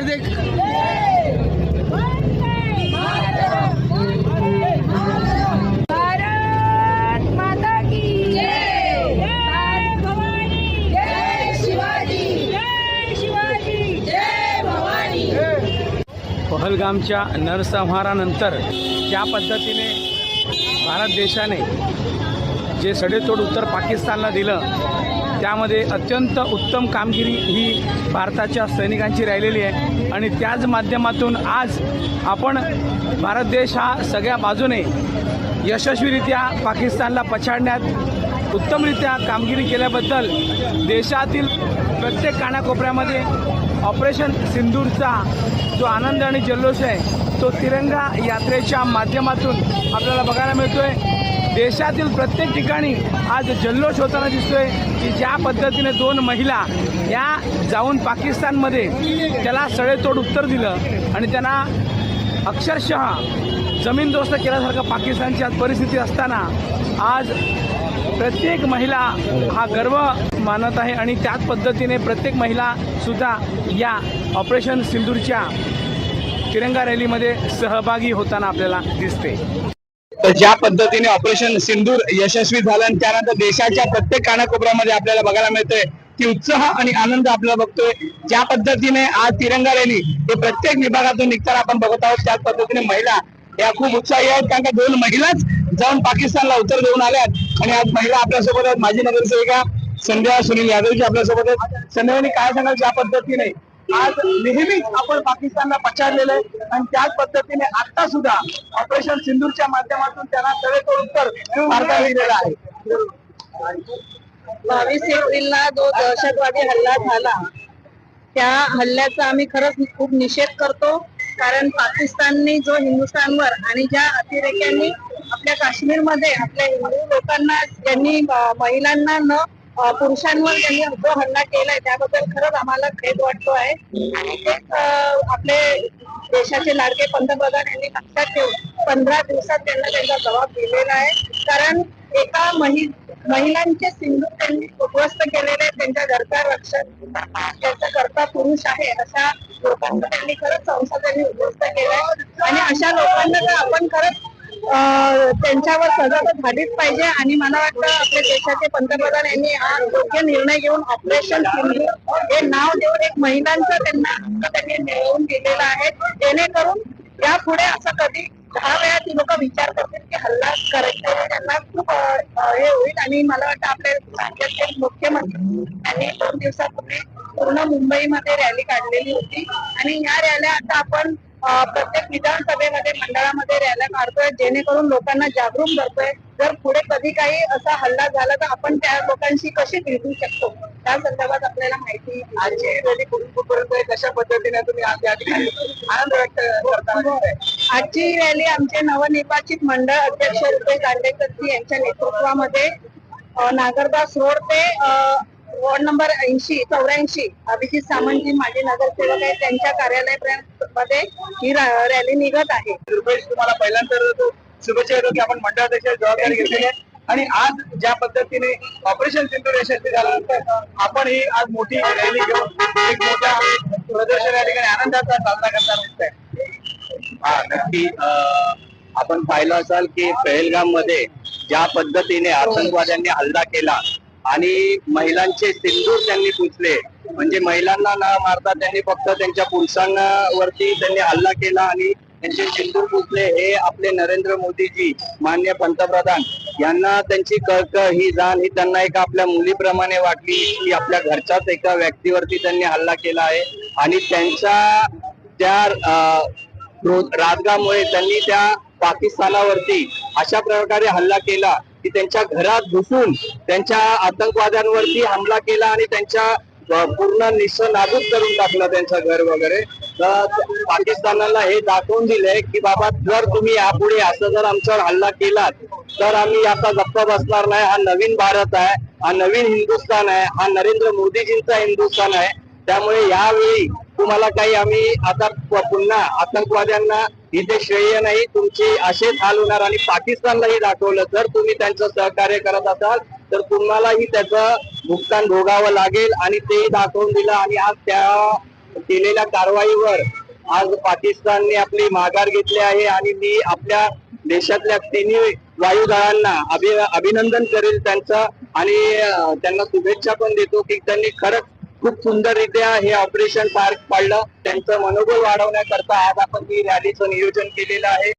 इधर देख भारत माता की जय। जय भवानी। जय शिवाजी। जय शिवाजी जय भवानी पहलगामच्या नरसंहारानंतर ज्या पद्धतीने भारत देशाने जे सडेतोड उत्तर पाकिस्तानला दिलं त्यामध्ये अत्यंत उत्तम कामगिरी ही भारताच्या सैनिकांची राहिलेली आहे. आणि त्याच माध्यमातून आज आपण भारत देश हा सगळ्या बाजूने यशस्वीरित्या पाकिस्तानला पछाडण्यात उत्तमरित्या कामगिरी केल्याबद्दल देशातील प्रत्येक कानाकोपऱ्यामध्ये ऑपरेशन सिंदूरचा जो आनंद आणि जल्लोष आहे तो तिरंगा यात्रेच्या माध्यमातून आपल्याला बघायला मिळतो आहे देशातील प्रत्येक ठिकाणी आज जल्लोष होताना दिसतोय की ज्या पद्धतीने दोन महिला या जाऊन पाकिस्तानमध्ये त्याला सडेतोड उत्तर दिलं आणि त्यांना अक्षरशः जमीनदोस्त केल्यासारखं पाकिस्तानची आज परिस्थिती असताना आज प्रत्येक महिला हा गर्व मानत आहे आणि त्याच पद्धतीने प्रत्येक महिला सुद्धा या ऑपरेशन सिंदूरच्या तिरंगा रॅलीमध्ये सहभागी होताना आपल्याला दिसते. तर ज्या पद्धतीने ऑपरेशन सिंदूर यशस्वी झालं आणि त्यानंतर देशाच्या प्रत्येक कानाकोपऱ्यामध्ये आपल्याला बघायला मिळतंय की उत्साह आणि आनंद आपल्याला बघतोय. ज्या पद्धतीने आज तिरंगा रॅली हे प्रत्येक विभागातून निघताना आपण बघत आहोत त्याच पद्धतीने महिला या खूप उत्साही आहेत कारण का दोन महिलाच जाऊन पाकिस्तानला उत्तर देऊन आल्यात. आणि आज महिला आपल्यासोबत आहेत माजी नगरसेविका संध्या सुनील यादवजी आपल्यासोबत आहेत. संध्यानी काय सांगाल ज्या पद्धतीने आज नेहमीच आपण पाकिस्तानला पछाडलेलं आहे. आणि त्याच पद्धतीने आता सुद्धा ऑपरेशन सिंधूरच्या माध्यमातून त्यांना सडेतोड उत्तर दिलेलं आहे. बावीस एप्रिलला जो दहशतवादी हल्ला झाला त्या हल्ल्याचा आम्ही खरंच खूप निषेध करतो. कारण पाकिस्तानने जो हिंदुस्थानवर आणि ज्या अतिरेक्यांनी आपल्या काश्मीरमध्ये आपल्या हिंदू लोकांना ज्यांनी महिलांना न पुरुषांवर त्यांनी जो हल्ला केलाय त्याबद्दल खरंच आम्हाला खेद वाटतो आहे. आणि तेच आपले देशाचे लाडके पंतप्रधान यांनी लक्षात ठेवून पंधरा दिवसात त्यांना त्यांचा जबाब दिलेला आहे. कारण एका महि महिलांचे सिंधू त्यांनी उद्ध्वस्त केलेले त्यांच्या घरचा रक्षण त्यांचा करता पुरुष आहे अशा लोकांना त्यांनी खरंच संसदेने उद्ध्वस्त केलंय. आणि अशा लोकांना आपण खरंच त्यांच्यावर सजा तर झालीच पाहिजे आणि मला वाटतं आपल्या देशाचे पंतप्रधान यांनी हा योग्य निर्णय घेऊन ऑपरेशन सिंधू हे नाव देऊन एक महिलांचं त्यांना त्यांनी मिळवून दिलेलं आहे. जेणेकरून यापुढे असं कधी दहा वेळा ती लोक विचार करतील की हल्ला करायचा त्यांना खूप हे होईल. आणि मला वाटतं आपले राज्याचे मुख्यमंत्री यांनी दोन दिवसापूर्वी पूर्ण मुंबईमध्ये रॅली काढलेली होती. आणि या रॅल्या आता आपण प्रत्येक विधानसभेमध्ये मंडळामध्ये रॅल्या काढतोय जेणेकरून लोकांना जागरूक करतोय. जर पुढे कधी काही असा हल्ला झाला तर आपण त्या लोकांशी कशी भेटू शकतो? त्या संदर्भात आपल्याला माहिती आजची रॅली कुठपर्यंत आहे. कशा पद्धतीने तुम्ही आज या ठिकाणी? आनंद व्यक्त दिसताय? आजची रॅली आमचे नवनिर्वाचित मंडळ अध्यक्ष रुपेश दांडेकरजी यांच्या नेतृत्वामध्ये नागरदास रोड ते वॉर्ड नंबर ऐंशी चौऱ्याऐंशी अभिजित सामंतजी माजी नगरसेवक आहेत. त्यांच्या कार्यालयापर्यंत मध्ये ही रॅली निघत आहे. रुपेश तुम्हाला पहिल्यांदा शुभेच्छा देतो की आपण मंडळाध्यक्ष जबाबदारी घेतलेली आहे. आणि आज ज्या पद्धतीने ऑपरेशन सिंधूर यशस्वी झाल्यानंतर आपण ही आज मोठी रॅली घेऊन एक मोठ्या प्रदर्शन या ठिकाणी आनंदाचा साजरा करताना दिसतंय हा नक्की आपण पाहिलं असाल की पहलगाममध्ये ज्या पद्धतीने आतंकवाद्यांनी हल्ला केला आणि महिलांचे सिंदूर त्यांनी पुसले. म्हणजे महिलांना न मारता त्यांनी फक्त त्यांच्या पुरुषांवरती त्यांनी हल्ला केला आणि त्यांचे सिंदूर पुसले. हे आपले नरेंद्र मोदीजी मान्य पंतप्रधान यांना त्यांची कळकळ ही जाण ही त्यांना एका आपल्या मुलीप्रमाणे वाटली की आपल्या घरच्याच एका व्यक्तीवरती त्यांनी हल्ला केला आहे. आणि त्यांच्या त्या अं, राजगामुळे त्यांनी त्या पाकिस्तानावरती अशा प्रकारे हल्ला केला की त्यांच्या घरात घुसून त्यांच्या आतंकवाद्यांवरती हमला केला आणि त्यांच्या पूर्ण निस्स नाबूद करून टाकलं त्यांचं घर वगैरे. तर पाकिस्तानाला हे दाखवून दिलंय की बाबा जर तुम्ही यापुढे असं जर आमच्यावर हल्ला केलात तर आम्ही आता गप्प बसणार नाही. हा नवीन भारत आहे हा नवीन हिंदुस्थान आहे हा नरेंद्र मोदीजींचा हिंदुस्थान आहे. त्यामुळे यावेळी तुम्हाला काही आम्ही आता पुन्हा आतंकवाद्यांना इथे श्रेय नाही तुमची असेच हाल होणार आणि पाकिस्तानलाही दाखवलं. जर तुम्ही त्यांचं सहकार्य करत असाल तर तुम्हालाही त्याचं भुगतान भोगावं लागेल आणि तेही दाखवून दिलं. आणि आज त्या केलेल्या कारवाईवर आज पाकिस्तानने आपली माघार घेतली आहे आणि मी आपल्या देशातल्या तिन्ही वायुदळांना अभि अभिनंदन करेल त्यांचं. आणि त्यांना शुभेच्छा पण देतो की त्यांनी खरंच खूप सुंदररित्या हे ऑपरेशन पार पाडलं. त्यांचं मनोबल वाढवण्याकरता आज आपण ही रॅलीचं नियोजन केलेलं आहे.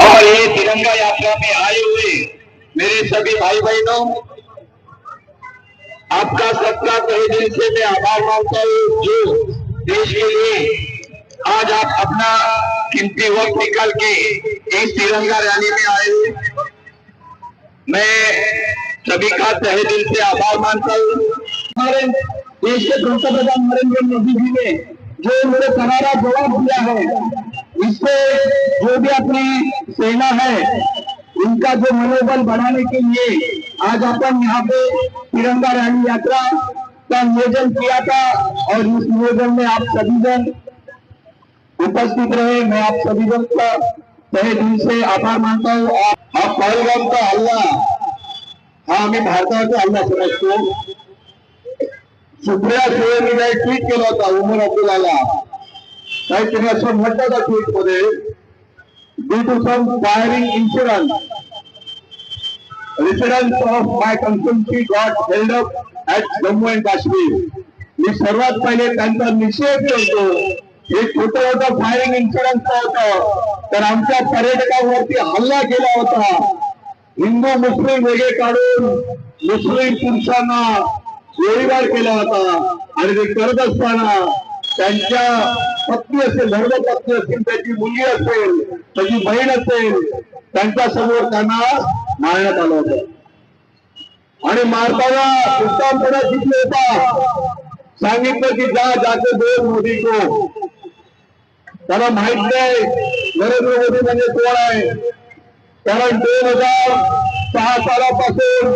और ये तिरंगा यात्रा में आए हुए मेरे सभी भाई बहनों आपका सबका तहे दिल से मैं आभार मानता हूँ जो देश के लिए आज आप अपना कीमती वक्त निकाल के इस तिरंगा रैली में आए मैं सभी का तहे दिल से आभार मानता हूँ। हमारे देश के पंतप्रधान नरेंद्र मोदी जी ने जो मेरे करारा जवाब दिया है इससे जो भी अपनी सेना है उनका जो मनोबल बढ़ाने के लिए आज अपन यहाँ पे तिरंगा रैली यात्रा का नियोजन किया था और इस नियोजन में आप सभी जन उपस्थित रहे। मैं आप सभी जन का तहे दिल से आभार मानता हूँ और हा पहलगामचा हल्ला हा आम्ही भारताचा हल्ला समजतो सुप्रिया सुळेंनी काही ट्विट केला होता उमर अब्दुल्लाला काही त्यांनी due to some firing incident reference of my constituency got held up at Jammu and Kashmir मी सर्वात पहिले त्यांचा निषेध करतो. हे छोटं होतं फायरिंग इन्सिडन्स होतं. तर आमच्या पर्यटकांवरती हल्ला केला होता. हिंदू मुस्लिम वेगळे काढून मुस्लिम पुरुषांना गोळीबार केला होता. आणि ते करत असताना त्यांच्या पत्नी असेल धर्मपत्नी असेल त्यांची मुलगी असेल त्याची बहीण असेल त्यांच्यासमोर त्यांना मारण्यात आलं होतं. आणि मारताना उत्तमपणा शिकले होता. सांगितलं की जा जाते दोन मोदी को त्याला माहीत नाही नरेंद्र मोदी म्हणजे कोण आहे? कारण दोन हजार सहा सालापासून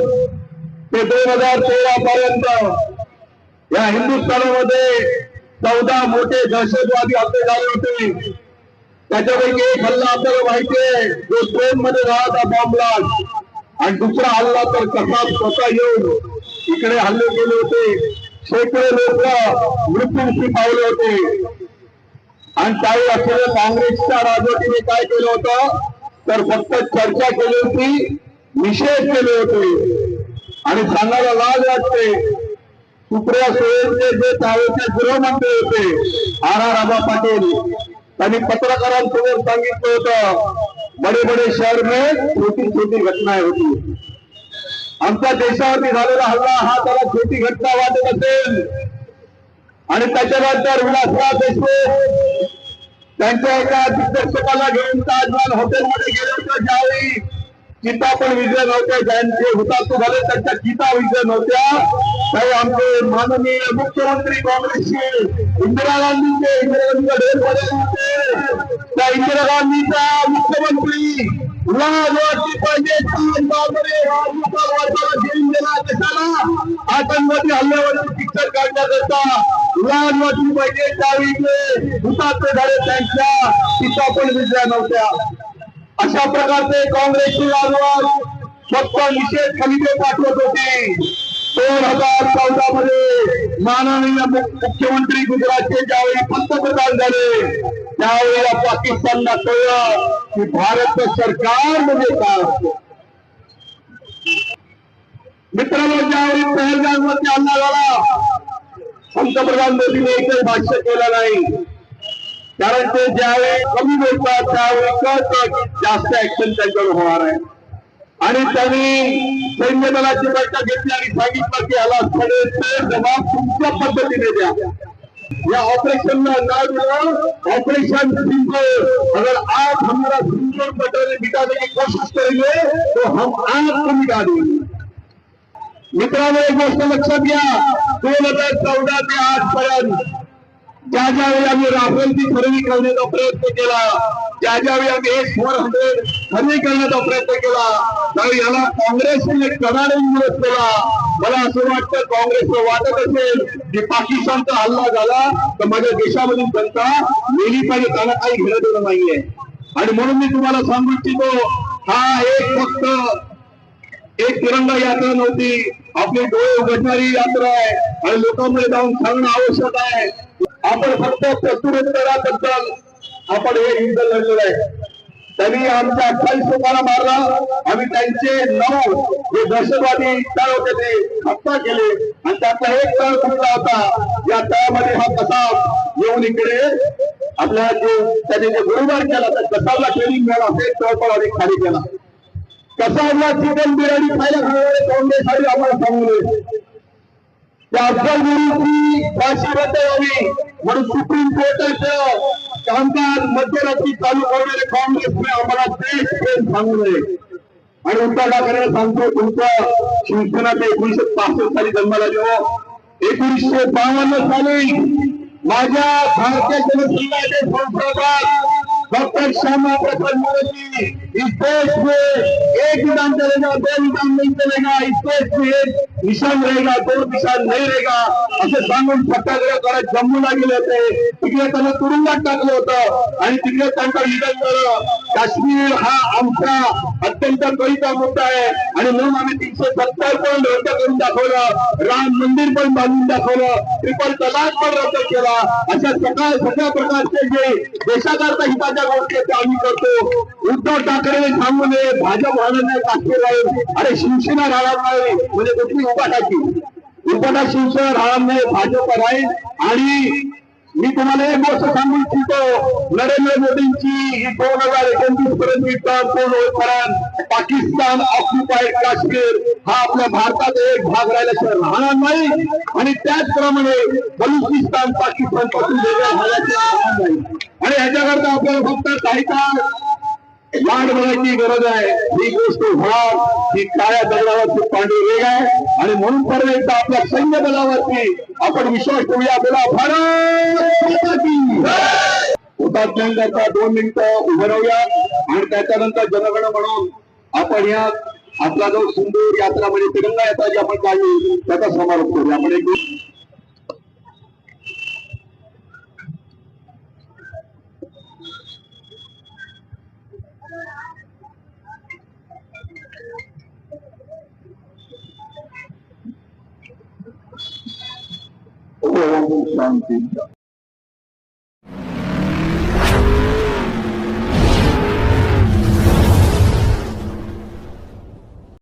ते दोन हजार सोळा पर्यंत या हिंदुस्थानामध्ये चौदा मोठे दहशतवादी हल्ले झाले होते. त्याच्यापैकी एक हल्ला आपल्याला माहिती आहे जो ट्रेन मध्ये राहता होता आणि दुसरा हल्ला तर कसा स्वतः येऊन इकडे हल्ले केले होते. शेकडो लोक मृत्यूमुखी पावले होते. आणि त्यावेळी असलेल्या काँग्रेसच्या राजवटीने काय केलं होतं? तर फक्त चर्चा केली होती निषेध केले होते. आणि सांगायला लाज वाटते. सुप्रिया सुळेंचे जे त्यावेळेचे गृहमंत्री होते आर आर राजा पाटील त्यांनी पत्रकारांसमोर सांगितलं होतं बडे बडे शहर में छोटी छोटी घटना होती. आमच्या देशावरती झालेला हल्ला हा त्याला छोटी घटना वाटत असेल. आणि त्याच्यानंतर विलासराव देशमुख त्यांच्या एका दिग्दर्शकाला घेऊन ताजमहाल हॉटेलमध्ये गेले होते ज्यावेळी चिता पण विजय नव्हत्या ज्यांचे हुतात्मा झाले त्यांच्या चिता विजय नव्हत्या. काही आमचे माननीय मुख्यमंत्री काँग्रेसचे इंदिरा गांधीचे इंदिरा गांधीचा ढेर त्या इंदिरा गांधीचा मुख्यमंत्री लाज पाहिजे ताज बाबरे राजगोपाल आतंकवादी हल्ल्यावरती पिक्चर काढण्याकरता लहान वाटली पाहिजे त्यावेळी हुतात्मे झाले त्यांच्या चिता पण विजया नव्हत्या. अशा प्रकारचे काँग्रेसचे आजवाज फक्त निषेध खलिदे पाठवत होते. दोन हजार चौदा मध्ये माननीय मुख्यमंत्री गुजरातचे ज्यावेळी पंतप्रधान झाले त्यावेळेला पाकिस्तानला कळलं की भारत सरकार म्हणजे काय? असतं मित्रांनो ज्यावेळी पहलगाममध्ये हल्ला झाला पंतप्रधान मोदीने एकही भाष्य केलं नाही. कारण ते कमी बोलतात त्यावेळी सैन्य दलाची बैठक घेतली आणि सांगितलं की याला सगळे जबाब पद्धतीने द्या. या ऑपरेशन में ना दिया ऑपरेशन सिंदूर अगर आप हमारा सिंदूर बटन मिटाने की कोशिश करेंगे तो हम आपको मिटा देंगे. मित्रांनो, एक गोष्ट लक्षात घ्या. दोन हज़ार चौदा ते आजपर्यंत ज्या ज्यावेळी आम्ही राफेलची खरेदी करण्याचा प्रयत्न केला ज्या ज्यावेळी आम्ही एक फोर हंड्रेड खरेदी करण्याचा प्रयत्न केला त्यावेळी याला काँग्रेसने कडाने विरोध केला. मला असं वाटतं काँग्रेसला वाटत असेल की पाकिस्तानचा हल्ला झाला तर माझ्या देशामधील जनता मेली पाहिजे त्याला काही घेणं देणं नाहीये. आणि म्हणून मी तुम्हाला सांगू इच्छितो हा एक फक्त एक तिरंगा यात्रा नव्हती आपली डोळे उघडणारी यात्रा आहे. आणि लोकांमध्ये जाऊन सांगणं आवश्यक आहे. आपण फक्त प्रत्युत्तराबद्दल आपण हे युद्ध लढलेलं आहे. त्यांनी आमच्या अठ्ठावीस लोकांना मारला. आम्ही त्यांचे नऊ हे दहशतवादी तळ होते ते हत्या केले. आणि त्यातला एक तळ कुठला होता. या तळामध्ये हा कसा येऊन इकडे आपल्या जो त्याने जे गोळीबार केला त्या कसाला ट्रेनिंग मिळाला हे तळ पण आम्ही खाली केला. कसा चिकन बिर्याणी खायला खाणारे तोंडे खाली आम्हाला सांगले त्या अफजल गुरुची फाशी रद्द व्हावी. म्हणून सुप्रीम कोर्टाचं कामकाज मध्यरात्री चालू करणारे काँग्रेसने आम्हाला देश प्रेम सांगू नये. आणि उद्धव ठाकरेला सांगतो तुमचं शिवसेना ते एकोणीशे पासष्ट साली जन्माला जेव्हा एकोणीशे बावन्न साली माझ्या भारतीय जनसंघाचे संस्थापक डॉक्टर श्यामा प्रसाद मुखर्जी स्पेस में एक निशान चलेगा दो निशान नहीं चलेगा स्पेस देश में निशान रहेगा दो निशान नहीं रहेगा। असं सांगून सत्याग्रह करत जम्मूला गेले होते. तिकडे त्यांना तुरुंगात टाकलं होतं. आणि तिकडे त्यांचं निधन झालं. काश्मीर हा आमचा अत्यंत कळीचा मुद्दा आहे. आणि म्हणून आम्ही तीनशे सत्तर पण रद्द करून दाखवलं. राम मंदिर पण बांधून दाखवलं. ट्रिपल तलाक पण रद्द केला. अशा सगळ्या सगळ्या प्रकारचे जे देशाकरता हिताच्या गोष्टी ते आम्ही करतो. उद्धव ठाकरे सांगू नये भाजप राहणार नाही काश्मीर राहील अरे शिवसेना राहणार नाही. म्हणजे कुठली उपाटाची? उपाटा शिवसेना राहणार नाही भाजप राहील. आणि मी तुम्हाला एक गोष्ट सांगू इच्छितो. नरेंद्र मोदींची ही दोन हजार एकोणतीस पर्यंत टर्म पूर्ण होईपर्यंत पाकिस्तान ऑक्युपाईड काश्मीर हा आपल्या भारताचा एक भाग राहिल्याशिवाय राहणार नाही. आणि त्याचप्रमाणे बलुचिस्तान पाकिस्तानपासून वेगळं झाल्याशिवाय राहणार नाही. आणि ह्याच्याकरता आपल्याला फक्त काही काळ वाट बघायची गरज आहे. ही गोष्ट व्हाव ही काळ्या दगडावरती पांढरी वेग आहे. आणि म्हणून परत एकदा आपल्या सैन्य बलावरती आपण विश्वास ठेवूया. बोला भारत हुतात्म्यांकरता दोन मिनिटं उभं राहूया. आणि त्याच्यानंतर जनगण म्हणून आपण या आपला जो सिंधू यात्रा म्हणजे तिरंगा यात्रा जी आपण काढली त्याचा समारोप करूया. आपण एक Hallelujah.